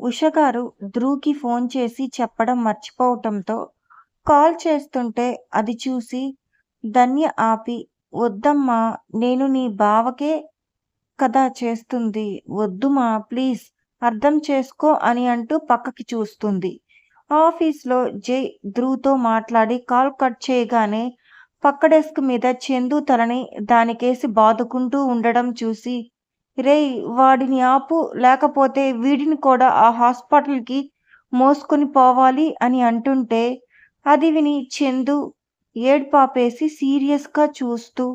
ఉష గారు ధ్రువ్‌కి ఫోన్ చేసి చెప్పడం మర్చిపోవటంతో కాల్ చేస్తుంటే అది చూసి ధన్య ఆపి వద్దమ్మా నేను నీ బావకే కదా చేస్తుంది. వద్దుమా ప్లీజ్ అర్థం చేసుకో అని అంటూ పక్కకి చూస్తుంది. ఆఫీస్‌లో జై ధ్రువ్‌తో మాట్లాడి కాల్ కట్ చేయగానే పక్క డెస్క్ మీద చందు తలని దానికేసి బాదుకుంటూ ఉండడం చూసి రేయ్ వాడిని ఆపు లేకపోతే వీడిని కూడా ఆ హాస్పిటల్‌కి మోసుకొని పోవాలి అని అంటుంటే అది విని చందు ఏడ్పాపేసి సీరియస్‌గా చూస్తూ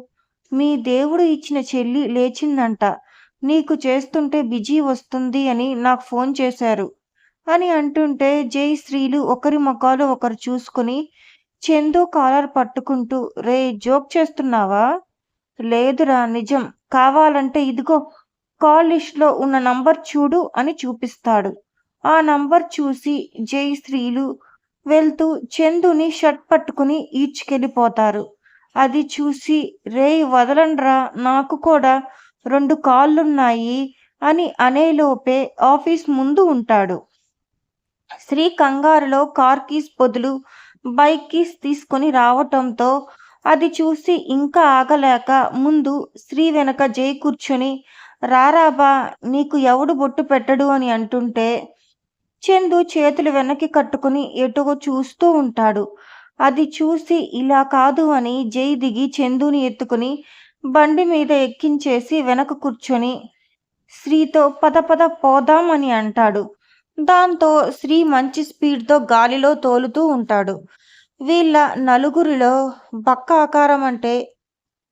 మీ దేవుడు ఇచ్చిన చెల్లి లేచిందంట. నీకు చేస్తుంటే బిజీ వస్తుంది అని నాకు ఫోన్ చేశారు. అని అంటుంటే జై, శ్రీలు ఒకరి మొఖాలు ఒకరు చూసుకుని చందు కాలర్ పట్టుకుంటూ రేయ్ జోక్ చేస్తున్నావా? లేదురా నిజం. కావాలంటే ఇదిగో కాల్ లిస్ట్‌లో ఉన్న నంబర్ చూడు అని చూపిస్తాడు. ఆ నంబర్ చూసి జై, శ్రీలు వెళ్తూ చందుని షర్ట్ పట్టుకుని ఈడ్చుకెళ్ళిపోతారు. అది చూసి రేయ్ వదలండ్రా నాకు కూడా రెండు కాళ్ళున్నాయి అని అనేలోపే ఆఫీస్ ముందు ఉంటాడు. శ్రీ కంగారులో కార్ కీస్ బదులు బైక్ కీస్ తీసుకొని రావటంతో అది చూసి ఇంకా ఆగలేక ముందు శ్రీ వెనక జై కూర్చొని రారాబా నీకు ఎవడు బొట్టు పెట్టడు అని అంటుంటే చందు చేతులు వెనక్కి కట్టుకుని ఎటో చూస్తూ ఉంటాడు. అది చూసి ఇలా కాదు అని జై దిగి చందుని ఎత్తుకుని బండి మీద ఎక్కించేసి వెనక కూర్చొని శ్రీతో పద పద పోదాం అని అంటాడు. దాంతో శ్రీ మంచి స్పీడ్‌తో గాలిలో తోలుతూ ఉంటాడు. వీళ్ళ నలుగురిలో బక్క ఆకారం అంటే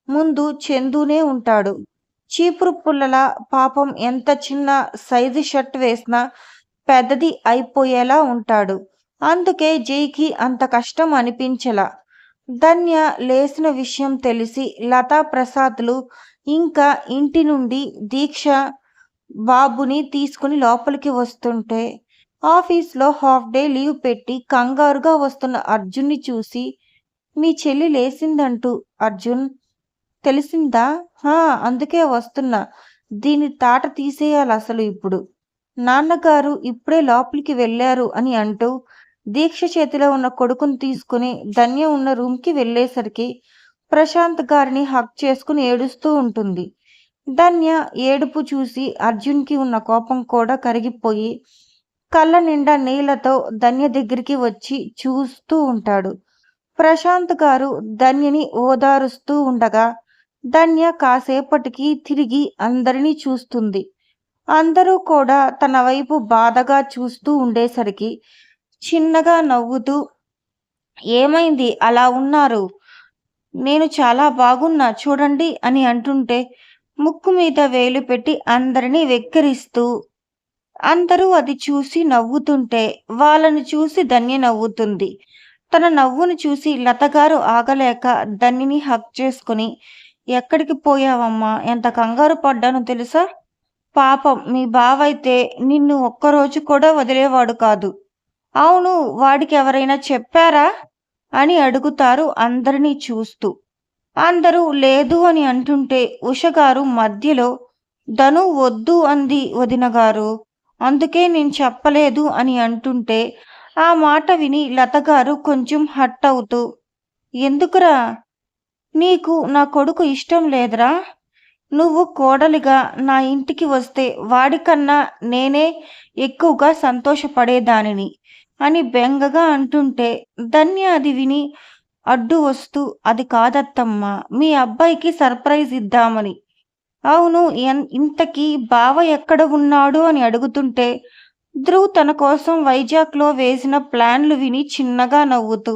ముందు చందునే ఉంటాడు. చీపురు పుల్లలా పాపం ఎంత చిన్న సైజు షర్ట్ వేసినా పెద్దది అయిపోయేలా ఉంటాడు. అందుకే జైకి అంత కష్టం అనిపించలా. ధన్య లేసిన విషయం తెలిసి లతా ప్రసాద్‌లు ఇంకా ఇంటి నుండి దీక్ష బాబుని తీసుకుని లోపలికి వస్తుంటే ఆఫీస్‌లో హాఫ్ డే లీవ్ పెట్టి కంగారుగా వస్తున్న అర్జున్‌ని చూసి మీ చెల్లి లేసిందంటూ అర్జున్ తెలిసిందా? అందుకే వస్తున్నా. దీని తాట తీసేయాలి అసలు ఇప్పుడు. నాన్నగారు ఇప్పుడే లోపలికి వెళ్ళారు అని అంటూ దీక్ష చేతిలో ఉన్న కొడుకుని తీసుకుని ధన్య ఉన్న రూమ్‌కి వెళ్ళేసరికి ప్రశాంత్ గారిని హక్ చేసుకుని ఏడుస్తూ ఉంటుంది. ధన్య ఏడుపు చూసి అర్జున్‌కి ఉన్న కోపం కూడా కరిగిపోయి కళ్ళ నిండా నీళ్ళతో ధన్య దగ్గరికి వచ్చి చూస్తూ ఉంటాడు. ప్రశాంత్ గారు ధన్యని ఓదారుస్తూ ఉండగా ధన్య కాసేపటికి తిరిగి అందరినీ చూస్తుంది. అందరూ కూడా తన వైపు బాధగా చూస్తూ ఉండేసరికి చిన్నగా నవ్వుతూ ఏమైంది అలా ఉన్నారు? నేను చాలా బాగున్నా చూడండి అని అంటుంటే ముక్కు మీద వేలు పెట్టి అందరినీ వెక్కిరిస్తూ అందరూ అది చూసి నవ్వుతుంటే వాళ్ళని చూసి ధన్య నవ్వుతుంది. తన నవ్వును చూసి లతగారు ఆగలేక ధన్యని హక్ చేసుకుని ఎక్కడికి పోయావమ్మా? ఎంత కంగారు పడ్డానో తెలుసా? పాపం మీ బావైతే నిన్ను ఒక్కరోజు కూడా వదిలేవాడు కాదు. అవును వాడికి ఎవరైనా చెప్పారా? అని అడుగుతారు అందరినీ చూస్తూ. అందరూ లేదు అని అంటుంటే ఉషగారు మధ్యలో ధను వద్దు అంది వదినగారు. అందుకే నేను చెప్పలేదు అని అంటుంటే ఆ మాట విని లతగారు కొంచెం హట్ అవుతూ ఎందుకురా? నీకు నా కొడుకు ఇష్టం లేదురా? నువ్వు కోడలిగా నా ఇంటికి వస్తే వాడికన్నా నేనే ఎక్కువగా సంతోషపడేదానిని అని బెంగగా అంటుంటే ధన్య అది విని అడ్డు వస్తూ అది కాదత్తమ్మా మీ అబ్బాయికి సర్ప్రైజ్ ఇద్దామని. అవును ఎన్ ఇంతకీ బావ ఎక్కడ ఉన్నాడు అని అడుగుతుంటే ధ్రువ్ తన కోసం వైజాగ్‌లో వేసిన ప్లాన్లు విని చిన్నగా నవ్వుతూ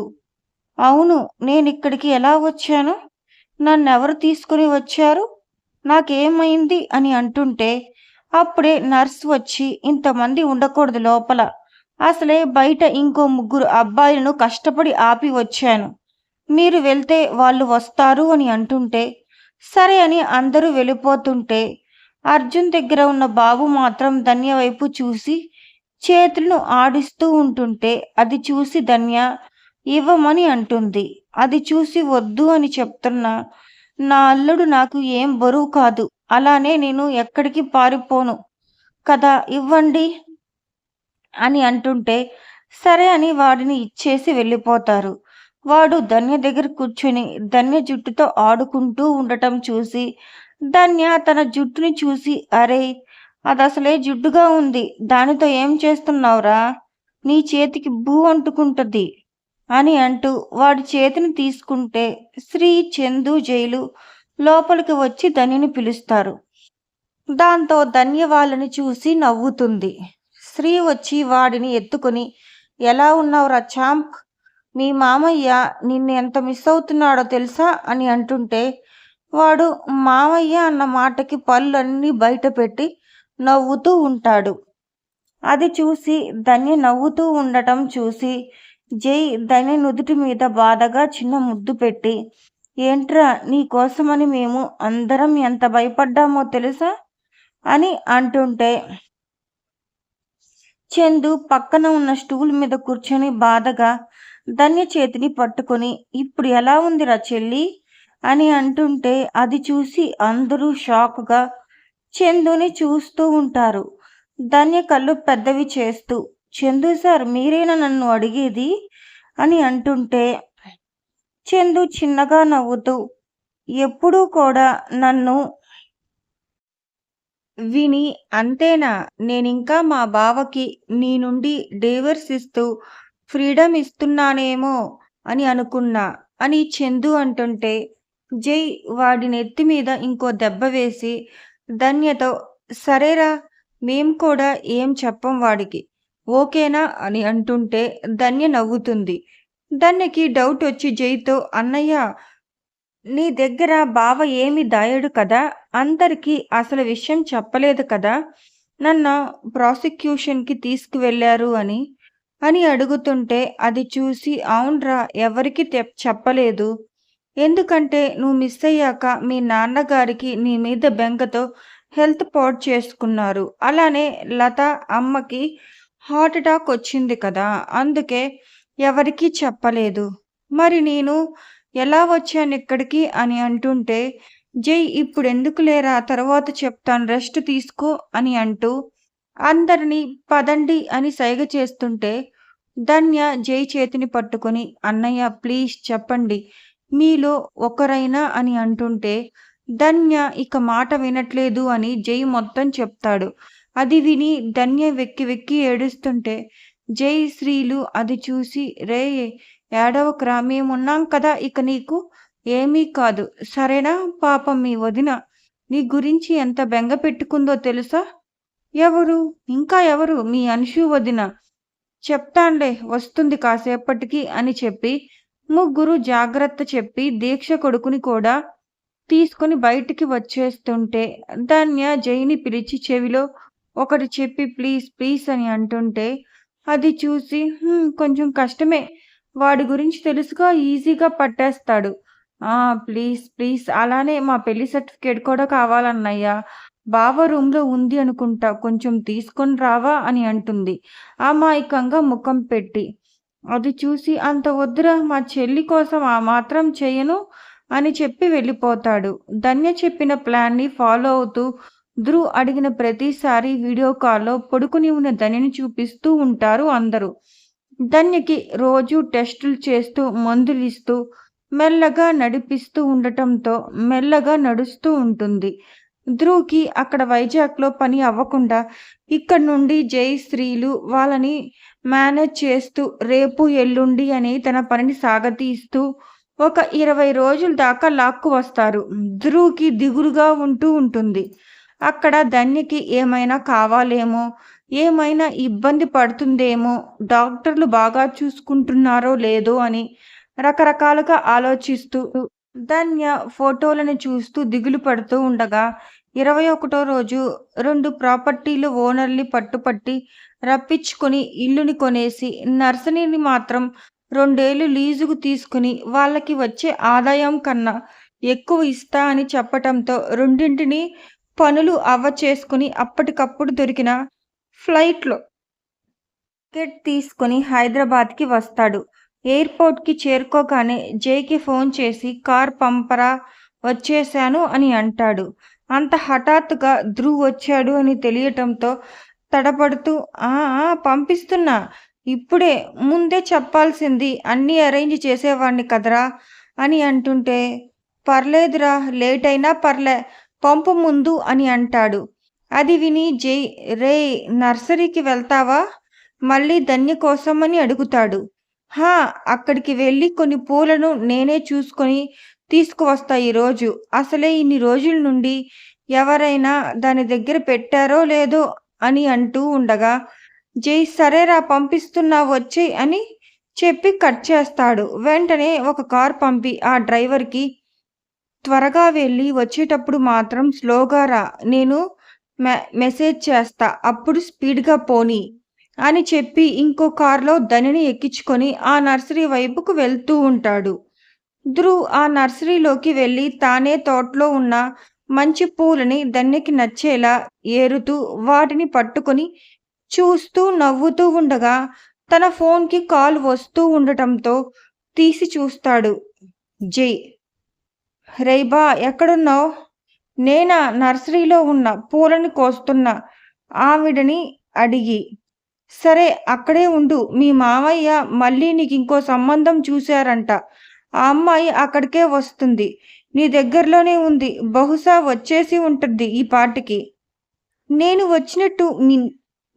అవును నేనిక్కడికి ఎలా వచ్చాను? నన్నెవరు తీసుకుని వచ్చారు? నాకేమైంది? అని అంటుంటే అప్పుడే నర్స్ వచ్చి ఇంతమంది ఉండకూడదు లోపల. అసలే బయట ఇంకో ముగ్గురు అబ్బాయిలను కష్టపడి ఆపి వచ్చాను. మీరు వెళ్తే వాళ్ళు వస్తారు అని అంటుంటే సరే అని అందరూ వెళ్ళిపోతుంటే అర్జున్ దగ్గర ఉన్న బాబు మాత్రం ధన్య వైపు చూసి చేతులను ఆడిస్తూ ఉంటుంటే అది చూసి ధన్య ఇవ్వమని అంటుంది. అది చూసి వద్దు అని చెప్తున్నా. నా అల్లుడు నాకు ఏం బరువు కాదు. అలానే నేను ఎక్కడికి పారిపోను. కదా ఇవ్వండి. అని అంటుంటే సరే అని వాడిని ఇచ్చేసి వెళ్ళిపోతారు. వాడు ధన్య దగ్గర కూర్చొని ధన్య జుట్టుతో ఆడుకుంటూ ఉండటం చూసి ధన్య తన జుట్టుని చూసి అరే అది అసలే జుట్టుగా ఉంది. దానితో ఏం చేస్తున్నావురా? నీ చేతికి భూ అంటుకుంటుంది. అని అంటూ వాడి చేతిని తీసుకుంటే శ్రీ చందు జైలు లోపలికి వచ్చి ధనిని పిలుస్తారు. దాంతో ధన్య వాళ్ళని చూసి నవ్వుతుంది. శ్రీ వచ్చి వాడిని ఎత్తుకొని ఎలా ఉన్నావురా చాంప్? మీ మామయ్య నిన్ను ఎంత మిస్ అవుతున్నాడో తెలుసా? అని అంటుంటే వాడు మామయ్య అన్న మాటకి పళ్ళన్నీ బయట పెట్టి నవ్వుతూ ఉంటాడు. అది చూసి ధన్య నవ్వుతూ ఉండటం చూసి జై దని నుదుటి మీద బాధగా చిన్న ముద్దు పెట్టి ఏంట్రా నీ కోసమని మేము అందరం ఎంత భయపడ్డామో తెలుసా? అని అంటుంటే చందు పక్కన ఉన్న స్టూల్ మీద కూర్చొని బాధగా ధన్య చేతిని పట్టుకొని ఇప్పుడు ఎలా ఉందిరా చెల్లి? అని అంటుంటే అది చూసి అందరూ షాక్గా చందుని చూస్తూ ఉంటారు. ధన్య కళ్ళు పెద్దవి చేస్తూ చందు సార్ మీరేనా నన్ను అడిగేది? అని అంటుంటే చందు చిన్నగా నవ్వుతూ ఎప్పుడూ కూడా నన్ను విని అంతేనా? నేనింకా మా బావకి నీ నుండి డేవర్స్ ఇస్తూ ఫ్రీడమ్ ఇస్తున్నానేమో అని అనుకున్నా. అని చందు అంటుంటే జై వాడి నెత్తి మీద ఇంకో దెబ్బ వేసి ధన్యతో సరేరా మేం కూడా ఏం చెప్పం వాడికి. ఓకేనా అని అంటుంటే ధన్య నవ్వుతుంది. ధన్యకి డౌట్ వచ్చి జైతో అన్నయ్య నీ దగ్గర బావ ఏమి దాయడు కదా? అందరికీ అసలు విషయం చెప్పలేదు కదా? నన్ను ప్రాసిక్యూషన్కి తీసుకువెళ్ళారు అని అని అడుగుతుంటే అది చూసి అవునరా ఎవరికి చెప్పలేదు. ఎందుకంటే నువ్వు మిస్ అయ్యాక మీ నాన్నగారికి నీ మీద బెంగతో హెల్త్ పాడ్ చేసుకున్నారు. అలానే లత అమ్మకి హార్ట్ అటాక్ వచ్చింది కదా అందుకే ఎవరికీ చెప్పలేదు. మరి నేను ఎలా వచ్చాను ఇక్కడికి అని అంటుంటే జై ఇప్పుడు ఎందుకు లేరా తర్వాత చెప్తాను రెస్ట్ తీసుకో అని అంటూ అందరినీ పదండి అని సైగ చేస్తుంటే ధన్య జై చేతిని పట్టుకొని అన్నయ్య ప్లీజ్ చెప్పండి మీలో ఒకరైనా అని అంటుంటే ధన్య ఇక మాట వినట్లేదు అని జై మొత్తం చెప్తాడు. అది విని ధన్య వెక్కి వెక్కి ఏడుస్తుంటే జై శ్రీలు అది చూసి రే ఏడవకరా మేమున్నాం కదా ఇక నీకు? ఏమీ కాదు. సరేనా పాపం మీ వదిన? నీ గురించి ఎంత బెంగ పెట్టుకుందో తెలుసా? ఎవరు? ఇంకా ఎవరు? మీ అన్షు వదిన. చెప్తాన్లే వస్తుంది కాసేపటికి అని చెప్పి ముగ్గురు జాగ్రత్త చెప్పి దీక్ష కొడుకుని కూడా తీసుకుని బయటికి వచ్చేస్తుంటే ధన్య జైని పిలిచి చెవిలో ఒకటి చెప్పి ప్లీజ్ ప్లీజ్ అని అంటుంటే అది చూసి కొంచెం కష్టమే. వాడి గురించి తెలుసుగా ఈజీగా పట్టేస్తాడు. ప్లీజ్ ప్లీజ్ అలానే మా పెళ్ళి సర్టిఫికేట్ కూడా కావాలన్నయ్యా. బావ రూమ్లో ఉంది అనుకుంటా కొంచెం తీసుకొని రావా అని అంటుంది. అమాయకంగా ముఖం పెట్టి అది చూసి అంత వద్దురా మా చెల్లి కోసం ఆ మాత్రం చేయను అని చెప్పి వెళ్ళిపోతాడు. ధన్య చెప్పిన ప్లాన్ని ఫాలో అవుతూ ధ్రువ్ అడిగిన ప్రతిసారి వీడియో కాల్లో పడుకుని ఉన్న ధనిని చూపిస్తూ ఉంటారు అందరూ. ధన్యకి రోజు టెస్టులు చేస్తూ మందులు ఇస్తూ మెల్లగా నడిపిస్తూ ఉండటంతో మెల్లగా నడుస్తూ ఉంటుంది. ధ్రువ్కి అక్కడ వైజాగ్లో పని అవ్వకుండా ఇక్కడ నుండి జై స్త్రీలు వాళ్ళని మేనేజ్ చేస్తూ రేపు ఎల్లుండి అని తన పనిని సాగతీస్తూ ఒక ఇరవై రోజుల దాకా లాక్కు వస్తారు. ధ్రువ్కి దిగులుగా ఉంటూ ఉంటుంది. అక్కడ ధన్యకి ఏమైనా కావాలేమో ఏమైనా ఇబ్బంది పడుతుందేమో డాక్టర్లు బాగా చూసుకుంటున్నారో లేదో అని రకరకాలుగా ఆలోచిస్తూ ధన్య ఫోటోలను చూస్తూ దిగులు పడుతూ ఉండగా ఇరవై ఒకటో రోజు రెండు ప్రాపర్టీలు ఓనర్ని పట్టుపట్టి రప్పించుకొని ఇల్లుని కొనేసి నర్సరీని మాత్రం రెండేళ్ళు లీజుకు తీసుకుని వాళ్ళకి వచ్చే ఆదాయం కన్నా ఎక్కువ ఇస్తా అని చెప్పటంతో రెండింటిని పనులు అవ్వ చేసుకుని అప్పటికప్పుడు దొరికిన ఫ్లైట్లో టికెట్ తీసుకుని హైదరాబాద్కి వస్తాడు. ఎయిర్పోర్ట్కి చేరుకోగానే జైకి ఫోన్ చేసి కార్ పంపరా వచ్చేశాను అని అంటాడు. అంత హఠాత్తుగా ధ్రువ్ వచ్చాడు అని తెలియటంతో తడబడుతూ ఆ పంపిస్తున్నా. ఇప్పుడే ముందే చెప్పాల్సింది అన్నీ అరేంజ్ చేసేవాడిని కదరా అని అంటుంటే పర్లేదురా లేట్ అయినా పర్లే పంపు ముందు అని అంటాడు. అది విని జై రే నర్సరీకి వెళ్తావా? మళ్ళీ ధన్య కోసమని అడుగుతాడు. హా అక్కడికి వెళ్ళి కొన్ని పూలను నేనే చూసుకొని తీసుకువస్తా ఈరోజు అసలే ఇన్ని రోజుల నుండి ఎవరైనా దాని దగ్గర పెట్టారో లేదో అని అంటూ ఉండగా జై సరేరా పంపిస్తున్నా వచ్చే అని చెప్పి కట్ చేస్తాడు. వెంటనే ఒక కార్ పంపి ఆ డ్రైవర్కి త్వరగా వెళ్ళి వచ్చేటప్పుడు మాత్రం స్లోగా రా నేను మె మెసేజ్ చేస్తా అప్పుడు స్పీడ్గా పోని అని చెప్పి ఇంకో కారులో ధనిని ఎక్కించుకొని ఆ నర్సరీ వైపుకు వెళ్తూ ఉంటాడు. ధ్రువ్ ఆ నర్సరీలోకి వెళ్ళి తానే తోటలో ఉన్న మంచి పూలని ధన్యకి నచ్చేలా ఏరుతూ వాటిని పట్టుకొని చూస్తూ నవ్వుతూ ఉండగా తన ఫోన్కి కాల్ వస్తూ ఉండటంతో తీసి చూస్తాడు. జై! రేబా ఎక్కడున్నావు? నేనా నర్సరీలో ఉన్న పూలని కోస్తున్న. ఆవిడని అడిగి సరే అక్కడే ఉండు మీ మామయ్య మళ్ళీ నీకు ఇంకో సంబంధం చూశారంట. ఆ అమ్మాయి అక్కడికే వస్తుంది. నీ దగ్గరలోనే ఉంది బహుశా వచ్చేసి ఉంటుంది ఈ పాటికి. నేను వచ్చినట్టు మీ-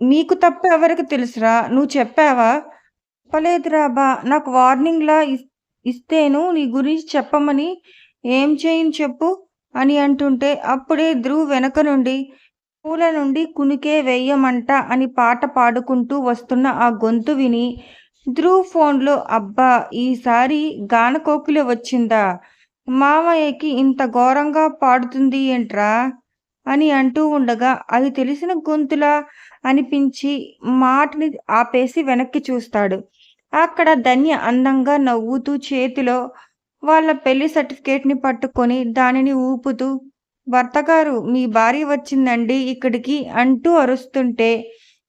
మీకు తప్ప ఎవరికి తెలుసురా? నువ్వు చెప్పావా? చెప్పలేదురా బా నాకు వార్నింగ్లా ఇస్- ఇస్తేను నీ గురించి చెప్పమని ఏం చేయను చెప్పు? అని అంటుంటే అప్పుడే ధ్రువ్ వెనక నుండి పూల నుండి కునికే వెయ్యమంట అని పాట పాడుకుంటూ వస్తున్న ఆ గొంతు విని ధ్రువ్ ఫోన్లో అబ్బా ఈసారి గానకోకిల వచ్చిందా? మామయ్యకి ఇంత ఘోరంగా పాడుతుంది ఏంట్రా? అని అంటూ ఉండగా అది తెలిసిన గొంతులా అనిపించి మాటని ఆపేసి వెనక్కి చూస్తాడు. అక్కడ ధన్య అందంగా నవ్వుతూ చేతిలో వాళ్ళ పెళ్ళి సర్టిఫికేట్ని పట్టుకొని దానిని ఊపుతూ భర్తగారు మీ భార్య వచ్చిందండి ఇక్కడికి అంటూ అరుస్తుంటే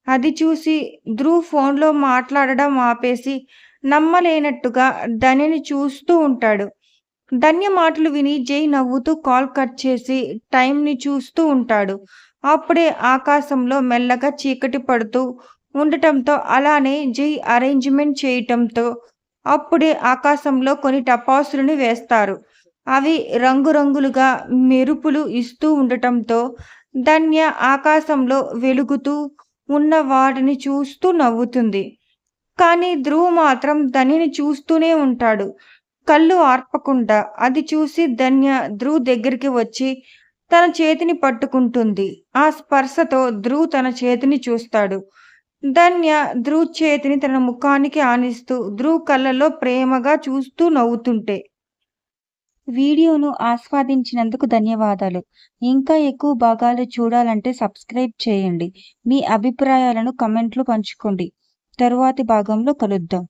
అది చూసి ధ్రువ్ ఫోన్లో మాట్లాడడం ఆపేసి నమ్మలేనట్టుగా ధనిని చూస్తూ ఉంటాడు. ధన్య మాటలు విని జై నవ్వుతూ కాల్ కట్ చేసి టైంని చూస్తూ ఉంటాడు. అప్పుడే ఆకాశంలో మెల్లగా చీకటి పడుతూ ఉండటంతో అలానే జై అరేంజ్మెంట్ చేయటంతో అప్పుడే ఆకాశంలో కొన్ని టపాసులను వేస్తారు. అవి రంగురంగులుగా మెరుపులు ఇస్తూ ఉండటంతో ధన్య ఆకాశంలో వెలుగుతూ ఉన్న వాటిని చూస్తూ నవ్వుతుంది. కానీ ధ్రువ్ మాత్రం ధనిని చూస్తూనే ఉంటాడు. కళ్ళు ఆర్పకుండా అది చూసి ధన్య ధ్రువ్ దగ్గరికి వచ్చి తన చేతిని పట్టుకుంటుంది. ఆ స్పర్శతో ధ్రువ్ తన చేతిని చూస్తాడు. ధన్య ధ్రువ్ చేతిని తన ముఖానికి ఆనిస్తూ ధ్రువ్ కళ్ళలో ప్రేమగా చూస్తూ నవ్వుతుంటే. వీడియోను ఆస్వాదించినందుకు ధన్యవాదాలు. ఇంకా ఎక్కువ భాగాలు చూడాలంటే సబ్స్క్రైబ్ చేయండి. మీ అభిప్రాయాలను కమెంట్లు పంచుకోండి. తరువాతి భాగంలో కలుద్దాం.